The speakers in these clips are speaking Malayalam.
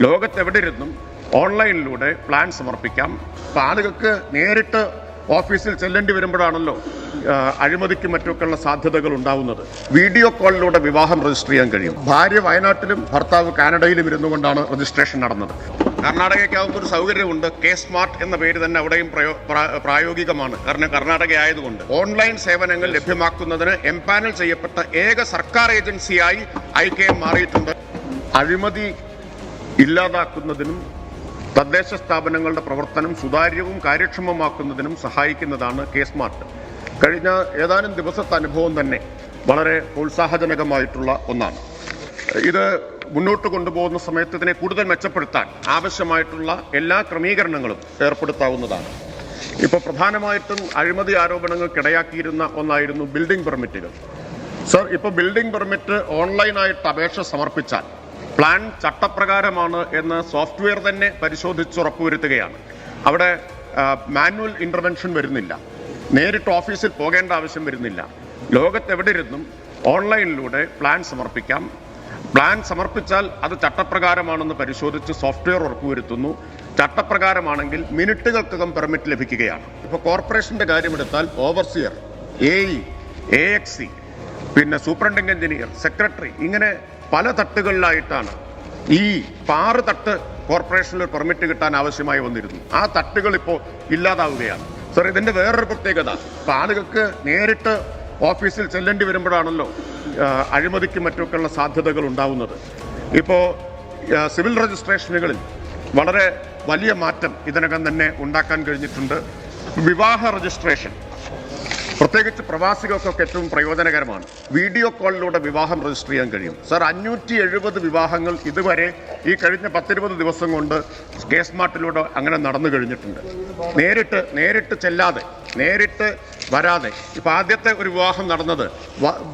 ലോകത്തെവിടെയിരുന്നും ഓൺലൈനിലൂടെ പ്ലാൻ സമർപ്പിക്കാം. അപ്പം ആളുകൾക്ക് നേരിട്ട് ഓഫീസിൽ ചെല്ലേണ്ടി വരുമ്പോഴാണല്ലോ അഴിമതിക്കും മറ്റുമൊക്കെയുള്ള സാധ്യതകൾ ഉണ്ടാവുന്നത്. വീഡിയോ കോളിലൂടെ വിവാഹം രജിസ്റ്റർ ചെയ്യാൻ കഴിയും. ഭാര്യ വയനാട്ടിലും ഭർത്താവ് കാനഡയിലും ഇരുന്നു കൊണ്ടാണ് രജിസ്ട്രേഷൻ നടന്നത്. കർണാടകയ്ക്കാവുന്ന ഒരു സൗകര്യമുണ്ട്. കെ സ്മാർട്ട് എന്ന പേര് തന്നെ അവിടെയും പ്രയോ- പ്രായോഗികമാണ്. കാരണം കർണാടക ആയതുകൊണ്ട്. ഓൺലൈൻ സേവനങ്ങൾ ലഭ്യമാക്കുന്നതിന് എംപാനൽ ചെയ്യപ്പെട്ട ഏക സർക്കാർ ഏജൻസിയായി ഐ കെ എം മാറിയിട്ടുണ്ട്. അഴിമതി ഇല്ലാതാക്കുന്നതിനും തദ്ദേശ സ്ഥാപനങ്ങളുടെ പ്രവർത്തനം സുതാര്യവും കാര്യക്ഷമമാക്കുന്നതിനും സഹായിക്കുന്നതാണ് കെ സ്മാർട്ട്. കഴിഞ്ഞ ഏതാനും ദിവസത്തെ അനുഭവം തന്നെ വളരെ പ്രോത്സാഹജനകമായിട്ടുള്ള ഒന്നാണ്. ഇത് മുന്നോട്ട് കൊണ്ടുപോകുന്ന സമയത്ത് ഇതിനെ കൂടുതൽ മെച്ചപ്പെടുത്താൻ ആവശ്യമായിട്ടുള്ള എല്ലാ ക്രമീകരണങ്ങളും ഏർപ്പെടുത്താവുന്നതാണ്. ഇപ്പോൾ പ്രധാനമായിട്ടും അഴിമതി ആരോപണങ്ങൾക്കിടയാക്കിയിരുന്ന ഒന്നായിരുന്നു ബിൽഡിംഗ് പെർമിറ്റുകൾ. സർ ഇപ്പോൾ ബിൽഡിംഗ് പെർമിറ്റ് ഓൺലൈനായിട്ട് അപേക്ഷ സമർപ്പിച്ചാൽ പ്ലാൻ ചട്ടപ്രകാരമാണ് എന്ന് സോഫ്റ്റ്വെയർ തന്നെ പരിശോധിച്ച് ഉറപ്പുവരുത്തുകയാണ് അവിടെ മാനുവൽ ഇന്റർവെൻഷൻ വരുന്നില്ല. നേരിട്ട് ഓഫീസിൽ പോകേണ്ട ആവശ്യം വരുന്നില്ല. ലോകത്തെവിടെയിരുന്നും ഓൺലൈനിലൂടെ പ്ലാൻ സമർപ്പിക്കാം. പ്ലാൻ സമർപ്പിച്ചാൽ അത് ചട്ടപ്രകാരമാണെന്ന് പരിശോധിച്ച് സോഫ്റ്റ്വെയർ ഉറപ്പുവരുത്തുന്നു. ചട്ടപ്രകാരമാണെങ്കിൽ മിനിറ്റുകൾക്കകം പെർമിറ്റ് ലഭിക്കുകയാണ്. ഇപ്പോൾ കോർപ്പറേഷന്റെ കാര്യമെടുത്താൽ overseer A E A X C പിന്നെ സൂപ്രണ്ടിങ് എഞ്ചിനീയർ സെക്രട്ടറി ഇങ്ങനെ പല തട്ടുകളിലായിട്ടാണ് ഈ പാറ് തട്ട് കോർപ്പറേഷനിൽ പെർമിറ്റ് കിട്ടാൻ ആവശ്യമായി വന്നിരുന്നു. ആ തട്ടുകൾ ഇപ്പോൾ ഇല്ലാതാവുകയാണ്. സർ ഇതിന്റെ വേറൊരു പ്രത്യേകത. ഇപ്പം ആളുകൾക്ക് നേരിട്ട് ഓഫീസിൽ ചെല്ലേണ്ടി വരുമ്പോഴാണല്ലോ അഴിമതിക്കും മറ്റുമൊക്കെയുള്ള സാധ്യതകൾ ഉണ്ടാവുന്നത്. ഇപ്പോൾ സിവിൽ രജിസ്ട്രേഷനുകളിൽ വളരെ വലിയ മാറ്റം ഇതിനകം തന്നെ ഉണ്ടാക്കാൻ കഴിഞ്ഞിട്ടുണ്ട്. വിവാഹ രജിസ്ട്രേഷൻ. പ്രത്യേകിച്ച് പ്രവാസികൾക്കൊക്കെ ഏറ്റവും പ്രയോജനകരമാണ്. വീഡിയോ കോളിലൂടെ വിവാഹം രജിസ്റ്റർ ചെയ്യാൻ കഴിയും. സർ അഞ്ഞൂറ്റി എഴുപത് വിവാഹങ്ങൾ ഇതുവരെ ഈ കഴിഞ്ഞ പത്തിരുപത് ദിവസം കൊണ്ട് കെ സ്മാർട്ടിലൂടെ അങ്ങനെ നടന്നു കഴിഞ്ഞിട്ടുണ്ട്. നേരിട്ട് നേരിട്ട് ചെല്ലാതെ നേരിട്ട് വരാതെ. ഇപ്പോൾ ആദ്യത്തെ ഒരു വിവാഹം നടന്നത്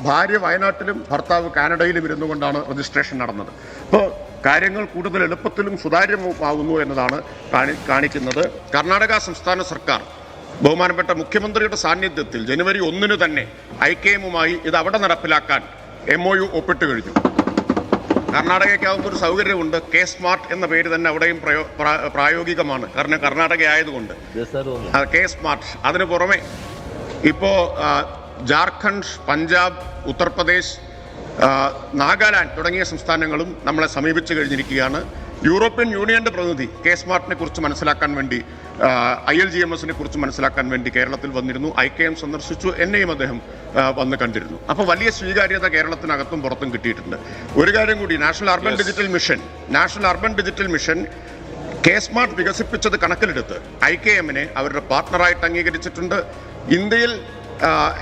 ഭാര്യ വയനാട്ടിലും ഭർത്താവ് കാനഡയിലും ഇരുന്നു കൊണ്ടാണ് രജിസ്ട്രേഷൻ നടന്നത്. അപ്പോൾ കാര്യങ്ങൾ കൂടുതൽ എളുപ്പത്തിലും സുതാര്യമാവുന്നു എന്നതാണ് കാണി കാണിക്കുന്നത്. കർണാടക സംസ്ഥാന സർക്കാർ ബഹുമാനപ്പെട്ട മുഖ്യമന്ത്രിയുടെ സാന്നിധ്യത്തിൽ ജനുവരി ഒന്നിന് തന്നെ ഐ കെ എമ്മുമായി ഇത് അവിടെ നടപ്പിലാക്കാൻ എം ഒ യു ഒപ്പിട്ട് കഴിഞ്ഞു. കർണാടകയ്ക്കാവുന്ന ഒരു സൗകര്യമുണ്ട് കെ സ്മാർട്ട് എന്ന പേര് തന്നെ അവിടെയും പ്രായോഗികമാണ്. കാരണം കർണാടക ആയതുകൊണ്ട്. K smart. അതിന് പുറമെ ഇപ്പോൾ ജാർഖണ്ഡ് പഞ്ചാബ് ഉത്തർപ്രദേശ് നാഗാലാൻഡ് തുടങ്ങിയ സംസ്ഥാനങ്ങളും നമ്മളെ സമീപിച്ചു കഴിഞ്ഞിരിക്കുകയാണ്. യൂറോപ്യൻ യൂണിയന്റെ പ്രതിനിധി കെ സ്മാർട്ടിനെ കുറിച്ച് മനസ്സിലാക്കാൻ വേണ്ടി ഐ എൽ ജി എം എസിനെ കുറിച്ച് മനസ്സിലാക്കാൻ വേണ്ടി കേരളത്തിൽ വന്നിരുന്നു. ഐ കെ എം സന്ദർശിച്ചു. എന്നെയും അദ്ദേഹം വന്ന് കണ്ടിരുന്നു. അപ്പോൾ വലിയ സ്വീകാര്യത കേരളത്തിനകത്തും പുറത്തും കിട്ടിയിട്ടുണ്ട്. ഒരു കാര്യം കൂടി national urban digital mission national urban digital mission K smart വികസിപ്പിച്ചത് കണക്കിലെടുത്ത് ഐ കെ എമ്മിനെ അവരുടെ പാർട്ണറായിട്ട് അംഗീകരിച്ചിട്ടുണ്ട്. ഇന്ത്യയിൽ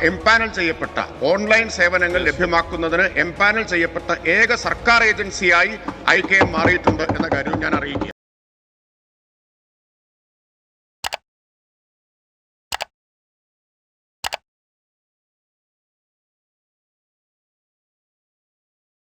എംപാനൽ ചെയ്യപ്പെട്ട ഓൺലൈൻ സേവനങ്ങൾ ലഭ്യമാക്കുന്നതിന് എംപാനൽ ചെയ്യപ്പെട്ട ഏക സർക്കാർ ഏജൻസിയായി ഐ കെ എം മാറിയിട്ടുണ്ട് എന്ന കാര്യവും ഞാൻ അറിയിക്കുക